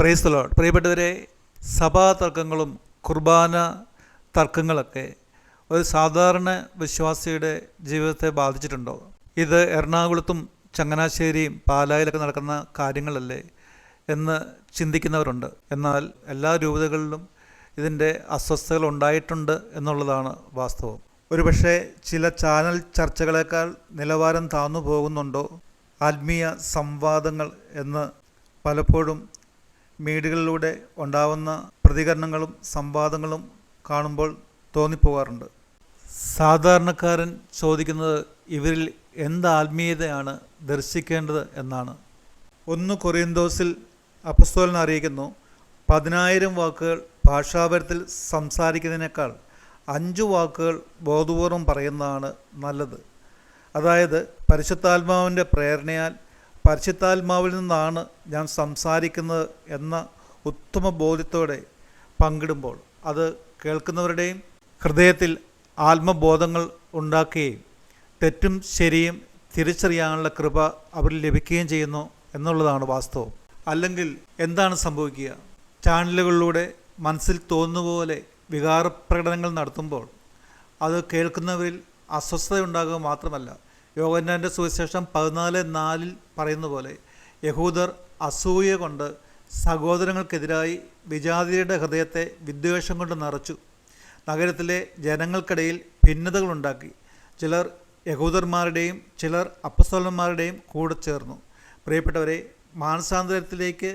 Price പ്രിയപ്പെട്ടവരെ സഭാ തർക്കങ്ങളും കുർബാന തർക്കങ്ങളൊക്കെ ഒരു സാധാരണ വിശ്വാസിയുടെ ജീവിതത്തെ ബാധിച്ചിട്ടുണ്ടോ? ഇത് എറണാകുളത്തും ചങ്ങനാശ്ശേരിയും പാലായിലൊക്കെ നടക്കുന്ന കാര്യങ്ങളല്ലേ എന്ന് ചിന്തിക്കുന്നവരുണ്ട്. എന്നാൽ എല്ലാ രൂപതകളിലും ഇതിന്റെ അസ്വസ്ഥതകൾ ഉണ്ടായിട്ടുണ്ട് എന്നുള്ളതാണ് വാസ്തവം. ഒരുപക്ഷെ ചില ചാനൽ ചർച്ചകളേക്കാൾ നിലവാരം താന്നു പോകുന്നുണ്ടോ? ആത്മീയ സംവാദങ്ങൾ എന്ന് പലപ്പോഴും മീഡിയകളിലൂടെ ഉണ്ടാവുന്ന പ്രതികരണങ്ങളും സംവാദങ്ങളും കാണുമ്പോൾ തോന്നിപ്പോകാറുണ്ട് സാധാരണക്കാരൻ ചോദിക്കുന്നത് ഇവരിൽ എന്ത് ആത്മീയതയാണ് ദർശിക്കേണ്ടത് എന്നാണ്. ഒന്ന് കൊറിയന്തോസിൽ അപ്പസ്തോലൻ അറിയിക്കുന്നു പതിനായിരം വാക്കുകൾ ഭാഷാപരത്തിൽ സംസാരിക്കുന്നതിനേക്കാൾ അഞ്ച് വാക്കുകൾ ബോധപൂർവം പറയുന്നതാണ് നല്ലത്. അതായത് പരിശുദ്ധാത്മാവിന്റെ പ്രേരണയാൽ പരിശുദ്ധാത്മാവിൽ നിന്നാണ് ഞാൻ സംസാരിക്കുന്നത് എന്ന ഉത്തമ ബോധ്യത്തോടെ പങ്കിടുമ്പോൾ അത് കേൾക്കുന്നവരുടെയും ഹൃദയത്തിൽ ആത്മബോധങ്ങൾ ഉണ്ടാക്കുകയും തെറ്റും ശരിയും തിരിച്ചറിയാനുള്ള കൃപ അവരിൽ ലഭിക്കുകയും ചെയ്യുന്നു എന്നുള്ളതാണ് വാസ്തവം. അല്ലെങ്കിൽ എന്താണ് സംഭവിക്കുക? ചാനലുകളിലൂടെ മനസ്സിൽ തോന്നുന്ന പോലെ വികാരപ്രകടനങ്ങൾ നടത്തുമ്പോൾ അത് കേൾക്കുന്നവരിൽ അസ്വസ്ഥത ഉണ്ടാകുക മാത്രമല്ല യോഗന്നാന്റെ സുവിശേഷം പതിനാല് നാലിൽ പറയുന്ന പോലെ യഹൂദർ അസൂയ കൊണ്ട് സഹോദരങ്ങൾക്കെതിരായി വിജാതിയുടെ ഹൃദയത്തെ വിദ്വേഷം കൊണ്ട് നിറച്ചു. നഗരത്തിലെ ജനങ്ങൾക്കിടയിൽ ഭിന്നതകളുണ്ടാക്കി ചിലർ യഹൂദർമാരുടെയും ചിലർ അപ്പസ്തോലന്മാരുടെയും കൂടെ ചേർന്നു. പ്രിയപ്പെട്ടവരെ മാനസാന്തരത്തിലേക്ക്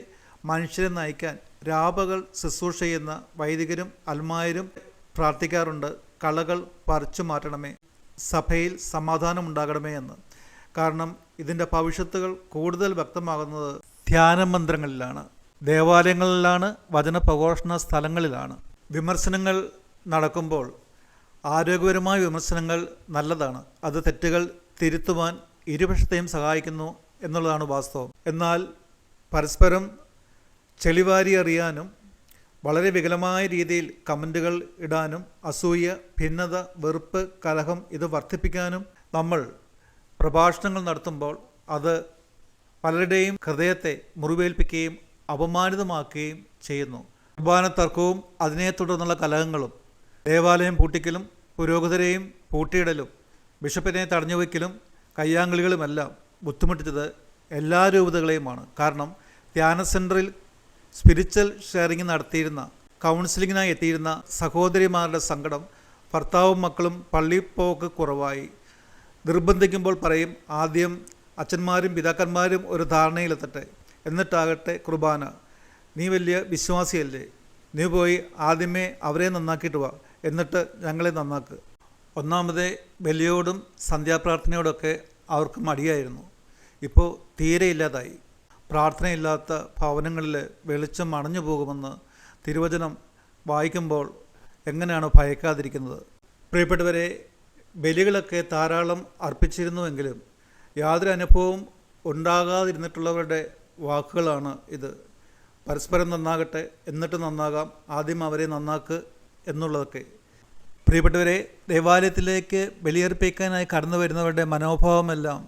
മനുഷ്യരെ നയിക്കാൻ രാപകൾ ശുശ്രൂഷ ചെയ്യുന്ന വൈദികരും അൽമായരും പ്രാർത്ഥിക്കാറുണ്ട്. കളകൾ പറിച്ചു മാറ്റണമേ. സഭയിൽ സമാധാനം ഉണ്ടാകണമേ എന്ന്. കാരണം ഇതിന്റെ ഭവിഷ്യത്തുകൾ കൂടുതൽ വ്യക്തമാകുന്നത് ധ്യാനമന്ത്രങ്ങളിലാണ് ദേവാലയങ്ങളിലാണ് വചന പ്രഘോഷണ സ്ഥലങ്ങളിലാണ്. വിമർശനങ്ങൾ നടക്കുമ്പോൾ ആരോഗ്യപരമായ വിമർശനങ്ങൾ നല്ലതാണ്. അത് തെറ്റുകൾ തിരുത്തുവാൻ ഇരുപക്ഷത്തെയും സഹായിക്കുന്നു എന്നുള്ളതാണ് വാസ്തവം. എന്നാൽ പരസ്പരം ചെളിവാരി അറിയാനും വളരെ വികലമായ രീതിയിൽ കമന്റുകൾ ഇടാനും അസൂയ ഭിന്നത വെറുപ്പ് കലഹം ഇത് വർദ്ധിപ്പിക്കാനും നമ്മൾ പ്രഭാഷണങ്ങൾ നടത്തുമ്പോൾ അത് പലരുടെയും ഹൃദയത്തെ മുറിവേൽപ്പിക്കുകയും അപമാനിതമാക്കുകയും ചെയ്യുന്നു. കുർബാന തർക്കവും അതിനെ തുടർന്നുള്ള കലഹങ്ങളും ദേവാലയം പൂട്ടിക്കലും പുരോഹിതരെയും പൂട്ടിയിടലും ബിഷപ്പിനെ തടഞ്ഞുവയ്ക്കലും കയ്യാങ്കളികളുമെല്ലാം ബുദ്ധിമുട്ടിച്ചത് എല്ലാ രൂപതകളെയുമാണ്. കാരണം ധ്യാന സെന്ററിൽ സ്പിരിച്വൽ ഷെയറിംഗ് നടത്തിയിരുന്ന കൗൺസിലിങ്ങിനായി എത്തിയിരുന്ന സഹോദരിമാരുടെ സങ്കടം ഭർത്താവും മക്കളും പള്ളിപ്പോക്ക് കുറവായി. നിർബന്ധിക്കുമ്പോൾ പറയും ആദ്യം അച്ഛന്മാരും പിതാക്കന്മാരും ഒരു ധാരണയിലെത്തട്ടെ എന്നിട്ടാകട്ടെ കുർബാന. നീ വലിയ വിശ്വാസിയല്ലേ. നീ പോയി ആദ്യമേ അവരെ നന്നാക്കിയിട്ട് വാ എന്നിട്ട് ഞങ്ങളെ നന്നാക്ക്. ഒന്നാമതേ ബലിയോടും സന്ധ്യാപ്രാർത്ഥനയോടൊക്കെ അവർക്ക് മടിയായിരുന്നു. ഇപ്പോൾ തീരെ ഇല്ലാതായി പ്രാർത്ഥനയില്ലാത്ത ഭവനങ്ങളിൽ വെളിച്ചം അണഞ്ഞു പോകുമെന്ന് തിരുവചനം വായിക്കുമ്പോൾ എങ്ങനെയാണ് ഭയക്കാതിരിക്കുന്നത്. പ്രിയപ്പെട്ടവരെ ബലികളൊക്കെ ധാരാളം അർപ്പിച്ചിരുന്നുവെങ്കിലും യാതൊരു അനുഭവവും ഉണ്ടാകാതിരുന്നിട്ടുള്ളവരുടെ വാക്കുകളാണ് ഇത്. പരസ്പരം നന്നാകട്ടെ എന്നിട്ട് നന്നാകാം ആദ്യം അവരെ നന്നാക്ക് എന്നുള്ളതൊക്കെ. പ്രിയപ്പെട്ടവരെ ദേവാലയത്തിലേക്ക് ബലിയർപ്പിക്കാനായി കടന്നു വരുന്നവരുടെ മനോഭാവമെല്ലാം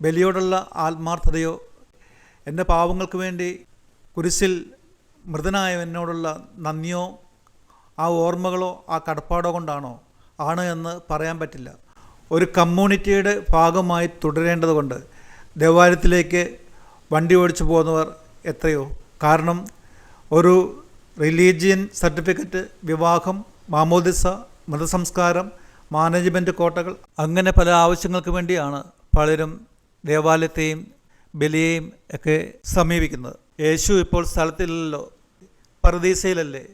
ബലിയോടുള്ള ആത്മാർത്ഥതയോ എന്റെ പാവങ്ങൾക്ക് വേണ്ടി കുരിശിൽ മൃതനായ എന്നോടുള്ള നന്ദിയോ ആ ഓർമ്മകളോ ആ കടപ്പാടോ കൊണ്ടാണോ? ആണ് എന്ന് പറയാൻ പറ്റില്ല. ഒരു കമ്മ്യൂണിറ്റിയുടെ ഭാഗമായി തുടരേണ്ടതുകൊണ്ട് ദേവാലയത്തിലേക്ക് വണ്ടി ഓടിച്ചു പോകുന്നവർ എത്രയോ. കാരണം ഒരു റിലീജിയൻ സർട്ടിഫിക്കറ്റ് വിവാഹം മാമോദിസ മതസംസ്കാരം മാനേജ്മെന്റ് കോട്ടകൾ അങ്ങനെ പല ആവശ്യങ്ങൾക്ക് വേണ്ടിയാണ് പലരും ദേവാലയത്തെയും ബലിയെയും ഒക്കെ സമീപിക്കുന്നത്. യേശു ഇപ്പോൾ സ്ഥലത്തില്ലല്ലോ. പരദീസയിലല്ലേ.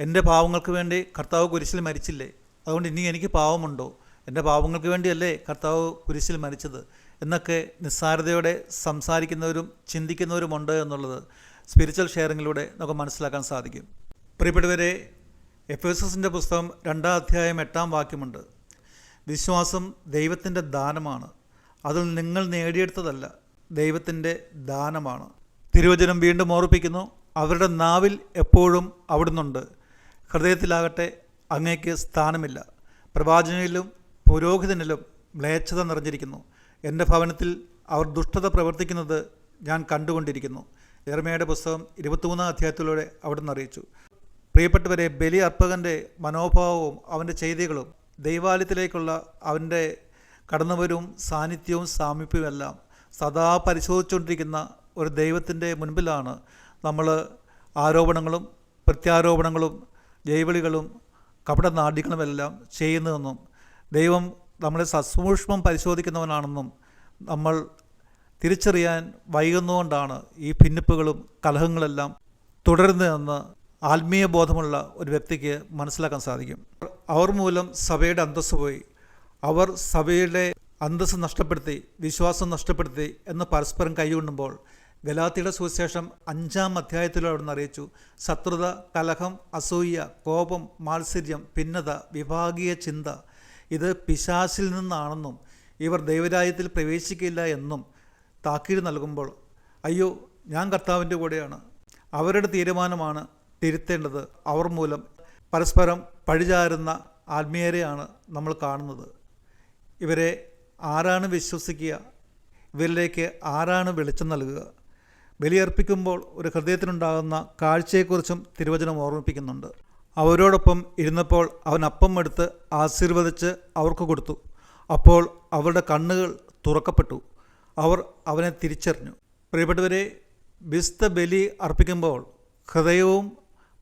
എന്റെ പാവങ്ങൾക്ക് വേണ്ടി കർത്താവ് കുരിശിൽ മരിച്ചില്ലേ. അതുകൊണ്ട് ഇനി എനിക്ക് പാവമുണ്ടോ? എന്റെ പാവങ്ങൾക്ക് വേണ്ടിയല്ലേ കർത്താവ് കുരിശിൽ മരിച്ചത്. എന്നൊക്കെ നിസ്സാരതയോടെ സംസാരിക്കുന്നവരും ചിന്തിക്കുന്നവരുമുണ്ട് എന്നുള്ളത് സ്പിരിച്വൽ ഷെയറിങ്ങിലൂടെ നമുക്ക് മനസ്സിലാക്കാൻ സാധിക്കും. പ്രിയപ്പെട്ടവരെ എഫ് എസ് എസിന്റെ പുസ്തകം രണ്ടാം അധ്യായം എട്ടാം വാക്യമുണ്ട്. വിശ്വാസം ദൈവത്തിന്റെ ദാനമാണ്. അതിൽ നിങ്ങൾ നേടിയെടുത്തതല്ല. ദൈവത്തിന്റെ ദാനമാണ്. തിരുവചനം വീണ്ടും ഓർപ്പിക്കുന്നു. അവരുടെ നാവിൽ എപ്പോഴും അവിടുന്നുണ്ട്. ഹൃദയത്തിലാകട്ടെ അങ്ങേക്ക് സ്ഥാനമില്ല. പ്രവാചനയിലും പുരോഹിതനിലും മ്ലേച്ഛത നിറഞ്ഞിരിക്കുന്നു. എന്റെ ഭവനത്തിൽ അവർ ദുഷ്ടത പ്രവർത്തിക്കുന്നത് ഞാൻ കണ്ടുകൊണ്ടിരിക്കുന്നു. എർമയുടെ പുസ്തകം ഇരുപത്തിമൂന്നാം അധ്യായത്തിലൂടെ അവിടെ നിന്ന് അറിയിച്ചു. പ്രിയപ്പെട്ടവരെ ബലി അർപ്പകന്റെ മനോഭാവവും അവന്റെ ചെയ്തികളും ദൈവാലയത്തിലേക്കുള്ള അവന്റെ കടന്നുവരും സാന്നിധ്യവും സാമീപ്യവും എല്ലാം സദാ പരിശോധിച്ചുകൊണ്ടിരിക്കുന്ന ഒരു ദൈവത്തിന്റെ മുൻപിലാണ് നമ്മൾ ആരോപണങ്ങളും പ്രത്യാരോപണങ്ങളും ജൈവിളികളും നാടികളുമെല്ലാം ചെയ്യുന്നതെന്നും ദൈവം നമ്മളെ സസൂക്ഷ്മം പരിശോധിക്കുന്നവനാണെന്നും നമ്മൾ തിരിച്ചറിയാൻ വൈകുന്നതുകൊണ്ടാണ് ഈ ഭിന്നിപ്പുകളും കലഹങ്ങളെല്ലാം തുടരുന്നതെന്ന് ആത്മീയ ബോധമുള്ള ഒരു വ്യക്തിക്ക് മനസ്സിലാക്കാൻ സാധിക്കും. അവർ മൂലം സഭയുടെ അന്തസ്സ് പോയി. അവർ സഭയുടെ അന്തസ്സ് നഷ്ടപ്പെടുത്തി വിശ്വാസം നഷ്ടപ്പെടുത്തി എന്ന് പരസ്പരം കൈകൊണ്ടുമ്പോൾ ഗലാത്തിയുടെ സുവിശേഷം അഞ്ചാം അധ്യായത്തിലൂടെ അറിയിച്ചു ശത്രുത കലഹം അസൂയ കോപം മാത്സര്യം ഭിന്നത വിഭാഗീയ ചിന്ത ഇത് പിശാസിൽ നിന്നാണെന്നും ഇവർ ദൈവരാജ്യത്തിൽ പ്രവേശിക്കില്ല എന്നും താക്കീട് നൽകുമ്പോൾ അയ്യോ ഞാൻ കർത്താവിന്റെ കൂടെയാണ്. അവരുടെ തീരുമാനമാണ് തിരുത്തേണ്ടത്. അവർ മൂലം പരസ്പരം പഴിചാരുന്ന ആത്മീയരെയാണ് നമ്മൾ കാണുന്നത്. ഇവരെ ആരാണ് വിശ്വസിക്കുക? ഇവരിലേക്ക് ആരാണ് വെളിച്ചം നൽകുക? ബലിയർപ്പിക്കുമ്പോൾ ഒരു ഹൃദയത്തിനുണ്ടാകുന്ന കാഴ്ചയെക്കുറിച്ചും തിരുവചനം ഓർമ്മിപ്പിക്കുന്നുണ്ട്. അവരോടൊപ്പം ഇരുന്നപ്പോൾ അവൻ അപ്പം എടുത്ത് ആശീർവദിച്ച് അവർക്ക് കൊടുത്തു. അപ്പോൾ അവരുടെ കണ്ണുകൾ തുറക്കപ്പെട്ടു. അവർ അവനെ തിരിച്ചറിഞ്ഞു. പ്രിയപ്പെട്ടവരെ വിസ്ത ബലി അർപ്പിക്കുമ്പോൾ ഹൃദയവും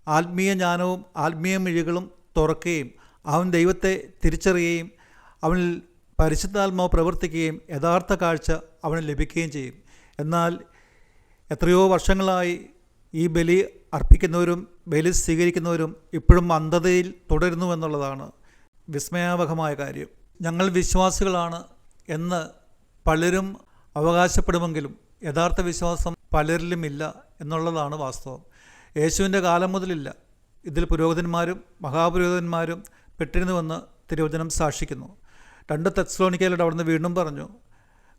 ആത്മീയ ജ്ഞാനവും ആത്മീയ മിഴികളും തുറക്കുകയും അവൻ ദൈവത്തെ തിരിച്ചറിയുകയും അവനിൽ പരിശുദ്ധാത്മാവ് പ്രവർത്തിക്കുകയും യഥാർത്ഥ കാഴ്ച അവന് ലഭിക്കുകയും ചെയ്യും. എന്നാൽ എത്രയോ വർഷങ്ങളായി ഈ ബലി അർപ്പിക്കുന്നവരും ബലി സ്വീകരിക്കുന്നവരും ഇപ്പോഴും അന്ധതയിൽ തുടരുന്നു എന്നുള്ളതാണ് വിസ്മയാവഹമായ കാര്യം. ഞങ്ങൾ വിശ്വാസികളാണ് എന്ന് പലരും അവകാശപ്പെടുമെങ്കിലും യഥാർത്ഥ വിശ്വാസം പലരിലുമില്ല എന്നുള്ളതാണ് വാസ്തവം. യേശുവിന്റെ കാലം മുതലില്ല. ഇതിൽ പുരോഹിതന്മാരും മഹാപുരോഹിതന്മാരും പെട്ടിരുന്നുവെന്ന് തിരുവചനം സാക്ഷിക്കുന്നു. രണ്ട് തെക്സ്ലോണിക്കയിലൂടെ അവിടുന്ന് വീണ്ടും പറഞ്ഞു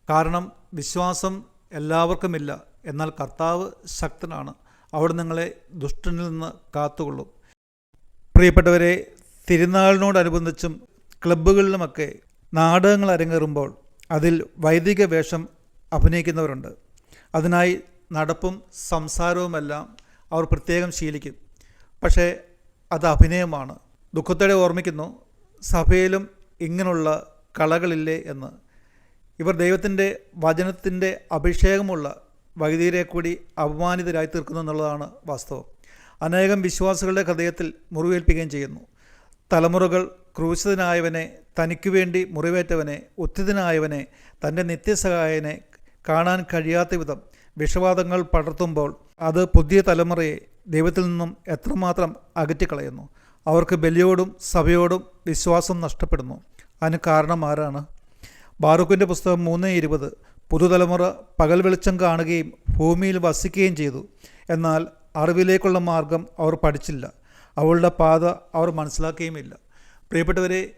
കാരണം വിശ്വാസം എല്ലാവർക്കുമില്ല എന്നാൽ കർത്താവ് ശക്തനാണ്. അവിടെ നിങ്ങളെ ദുഷ്ടനിൽ നിന്ന് കാത്തുകൊള്ളും. പ്രിയപ്പെട്ടവരെ തിരുനാളിനോടനുബന്ധിച്ചും ക്ലബ്ബുകളിലുമൊക്കെ നാടകങ്ങൾ അരങ്ങേറുമ്പോൾ അതിൽ വൈദിക വേഷം അഭിനയിക്കുന്നവരുണ്ട്. അതിനായി നടപ്പും സംസാരവുമെല്ലാം അവർ പ്രത്യേകം ശീലിക്കും. പക്ഷേ അത് അഭിനയമാണ്. ദുഃഖത്തോടെ ഓർമ്മിക്കുന്നു സഭയിലും ഇങ്ങനെയുള്ള കളകളില്ലേ എന്ന്. ഇവർ ദൈവത്തിന്റെ വചനത്തിന്റെ അഭിഷേകമുള്ള വൈദികരെ കൂടി അപമാനിതരായി തീർക്കുന്നു എന്നുള്ളതാണ് വാസ്തവം. അനേകം വിശ്വാസികളുടെ ഹൃദയത്തിൽ മുറിവേൽപ്പിക്കുകയും ചെയ്യുന്നു. തലമുറകൾ ക്രൂശിതനായവനെ തനിക്കു വേണ്ടി മുറിവേറ്റവനെ ഉത്തിതനായവനെ തന്റെ നിത്യസഹായനെ കാണാൻ കഴിയാത്ത വിധം വിഷവാദങ്ങൾ പടർത്തുമ്പോൾ അത് പുതിയ തലമുറയെ ദൈവത്തിൽ നിന്നും എത്രമാത്രം അകറ്റിക്കളയുന്നു. അവർക്ക് ബലിയോടും സഭയോടും വിശ്വാസം നഷ്ടപ്പെടുന്നു. അതിന് കാരണം ആരാണ്? ബാറൂഖിന്റെ പുസ്തകം മൂന്ന് ഇരുപത് പുതുതലമുറ പകൽ വെളിച്ചം കാണുകയും ഭൂമിയിൽ വസിക്കുകയും ചെയ്തു. എന്നാൽ അറിവിലേക്കുള്ള മാർഗം അവർ പഠിച്ചില്ല. അവളുടെ പാത അവർ മനസ്സിലാക്കുകയുമില്ല. പ്രിയപ്പെട്ടവരെ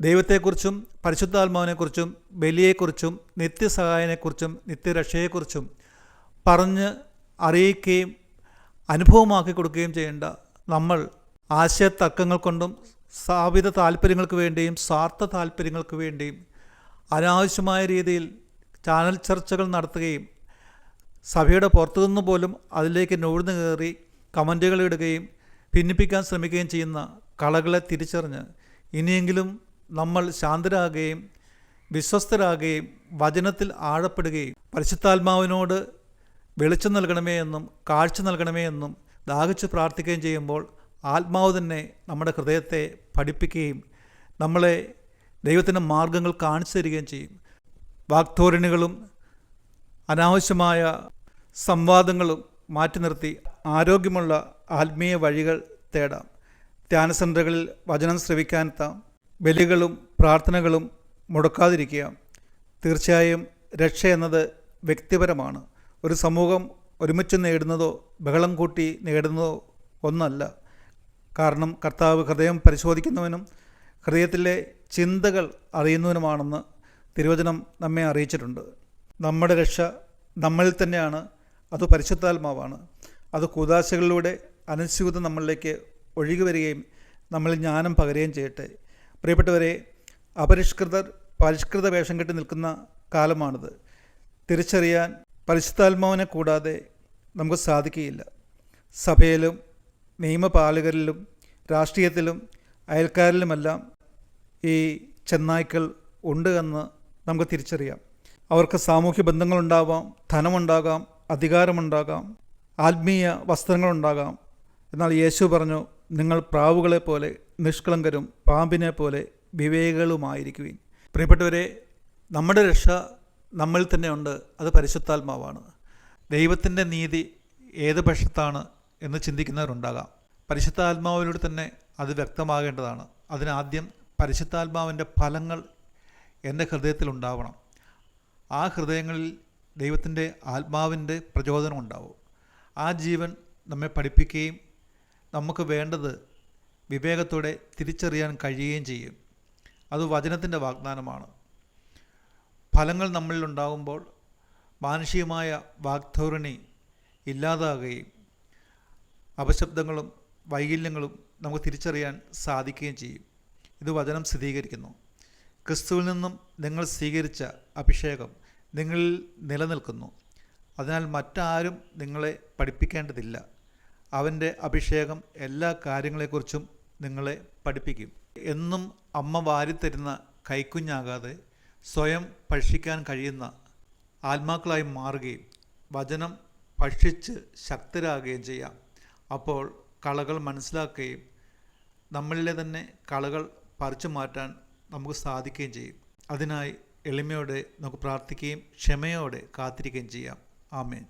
ദൈവത്തെക്കുറിച്ചും പരിശുദ്ധാത്മാവിനെക്കുറിച്ചും ബലിയെക്കുറിച്ചും നിത്യസഹായനെക്കുറിച്ചും നിത്യരക്ഷയെക്കുറിച്ചും പറഞ്ഞ് അറിയിക്കുകയും അനുഭവമാക്കി കൊടുക്കുകയും ചെയ്യേണ്ട നമ്മൾ ആശയത്തർക്കങ്ങൾ കൊണ്ടും സ്ഥാപിത താല്പര്യങ്ങൾക്ക് വേണ്ടിയും സ്വാർത്ഥ താല്പര്യങ്ങൾക്ക് വേണ്ടിയും അനാവശ്യമായ രീതിയിൽ ചാനൽ ചർച്ചകൾ നടത്തുകയും സഭയുടെ പുറത്തുനിന്ന് പോലും അതിലേക്ക് നൊഴുന്നു കയറി കമന്റുകൾ ഇടുകയും ഭിന്നിപ്പിക്കാൻ ശ്രമിക്കുകയും ചെയ്യുന്ന കളകളെ തിരിച്ചറിഞ്ഞ് ഇനിയെങ്കിലും നമ്മൾ ശാന്തരാകുകയും വിശ്വസ്തരാകുകയും വചനത്തിൽ ആഴപ്പെടുകയും പരിശുദ്ധാത്മാവിനോട് വെളിച്ചം നൽകണമേ എന്നും കാഴ്ച നൽകണമേ എന്നും ദാഹിച്ച് പ്രാർത്ഥിക്കുകയും ചെയ്യുമ്പോൾ ആത്മാവ് തന്നെ നമ്മുടെ ഹൃദയത്തെ പഠിപ്പിക്കുകയും നമ്മളെ ദൈവത്തിന്റെ മാർഗങ്ങൾ കാണിച്ചു തരികയും ചെയ്യും. വാക്ധോരണികളും അനാവശ്യമായ സംവാദങ്ങളും മാറ്റി നിർത്തി ആരോഗ്യമുള്ള ആത്മീയ വഴികൾ തേടാം. ധ്യാന സെന്ററുകളിൽ വചനം ശ്രവിക്കാനെത്താം ബലികളും പ്രാർത്ഥനകളും മുടക്കാതിരിക്കുക തീർച്ചയായും രക്ഷ എന്നത് വ്യക്തിപരമാണ്. ഒരു സമൂഹം ഒരുമിച്ച് നേടുന്നതോ ബഹളം കൂട്ടി നേടുന്നതോ ഒന്നല്ല. കാരണം കർത്താവ് ഹൃദയം പരിശോധിക്കുന്നവനും ഹൃദയത്തിലെ ചിന്തകൾ അറിയുന്നവനുമാണെന്ന് തിരുവചനം നമ്മെ അറിയിച്ചിട്ടുണ്ട്. നമ്മുടെ രക്ഷ നമ്മളിൽ തന്നെയാണ്. അത് പരിശുദ്ധാത്മാവാണ്. അത് കൂതാശകളിലൂടെ അനുസ്യൂതം നമ്മളിലേക്ക് ഒഴുകി വരികയും നമ്മളിൽ ജ്ഞാനം പകരുകയും ചെയ്യട്ടെ. പ്രിയപ്പെട്ടവരെ അപരിഷ്കൃതർ പരിഷ്കൃത വേഷം കെട്ടി നിൽക്കുന്ന കാലമാണിത്. തിരിച്ചറിയാൻ പരിശുദ്ധാത്മാവിനെ കൂടാതെ നമുക്ക് സാധിക്കുകയില്ല. സഭയിലും നിയമപാലകരിലും രാഷ്ട്രീയത്തിലും അയൽക്കാരിലുമെല്ലാം ഈ ചെന്നായ്ക്കൾ ഉണ്ട് എന്ന് നമുക്ക് തിരിച്ചറിയാം. അവർക്ക് സാമൂഹ്യ ബന്ധങ്ങളുണ്ടാവാം ധനമുണ്ടാകാം അധികാരമുണ്ടാകാം ആത്മീയ വസ്ത്രങ്ങളുണ്ടാകാം. എന്നാൽ യേശു പറഞ്ഞു നിങ്ങൾ പ്രാവുകളെ പോലെ നിഷ്കളങ്കരും പാമ്പിനെ പോലെ വിവേകളുമായിരിക്കുവിൻ പ്രിയപ്പെട്ടവരെ നമ്മുടെ രക്ഷ നമ്മളിൽ തന്നെയുണ്ട് അത് പരിശുദ്ധാത്മാവാണ്. ദൈവത്തിന്റെ നീതി ഏത് പക്ഷത്താണ് എന്ന് ചിന്തിക്കുന്നവരുണ്ടാകാം. പരിശുദ്ധാത്മാവിലൂടെ തന്നെ അത് വ്യക്തമാകേണ്ടതാണ്. അതിനാദ്യം പരിശുദ്ധാത്മാവിന്റെ ഫലങ്ങൾ എന്റെ ഹൃദയത്തിൽ ഉണ്ടാവണം. ആ ഹൃദയങ്ങളിൽ ദൈവത്തിന്റെ ആത്മാവിന്റെ പ്രചോദനം ഉണ്ടാവും. ആ ജീവൻ നമ്മെ പഠിപ്പിക്കുകയും നമുക്ക് വേണ്ടത് വിവേകത്തോടെ തിരിച്ചറിയാൻ കഴിയുകയും ചെയ്യും. അത് വചനത്തിന്റെ വാഗ്ദാനമാണ്. ഫലങ്ങൾ നമ്മളിൽ ഉണ്ടാകുമ്പോൾ മാനുഷികമായ വാഗ്ധോരണി ഇല്ലാതാകുകയും അപശബ്ദങ്ങളും വൈകല്യങ്ങളും നമുക്ക് തിരിച്ചറിയാൻ സാധിക്കുകയും ചെയ്യും. ഇത് വചനം സ്ഥിരീകരിക്കുന്നു. ക്രിസ്തുവിൽ നിന്നും നിങ്ങൾ സ്വീകരിച്ച അഭിഷേകം നിങ്ങളിൽ നിലനിൽക്കുന്നു. അതിനാൽ മറ്റാരും നിങ്ങളെ പഠിപ്പിക്കേണ്ടതില്ല. അവന്റെ അഭിഷേകം എല്ലാ കാര്യങ്ങളെക്കുറിച്ചും നിങ്ങളെ പഠിപ്പിക്കും. എന്നും അമ്മ വാരിത്തരുന്ന കൈക്കുഞ്ഞാകാതെ സ്വയം ഭക്ഷിക്കാൻ കഴിയുന്ന ആത്മാക്കളായി മാറുകയും വചനം ഭക്ഷിച്ച് ശക്തരാകുകയും ചെയ്യാം. അപ്പോൾ കളകൾ മനസ്സിലാക്കുകയും നമ്മളിലെ തന്നെ കളകൾ പറിച്ചു മാറ്റാൻ നമുക്ക് സാധിക്കുകയും ചെയ്യും. അതിനായി എളിമയോടെ നമുക്ക് പ്രാർത്ഥിക്കുകയും ക്ഷമയോടെ കാത്തിരിക്കുകയും ചെയ്യാം. ആമേൻ.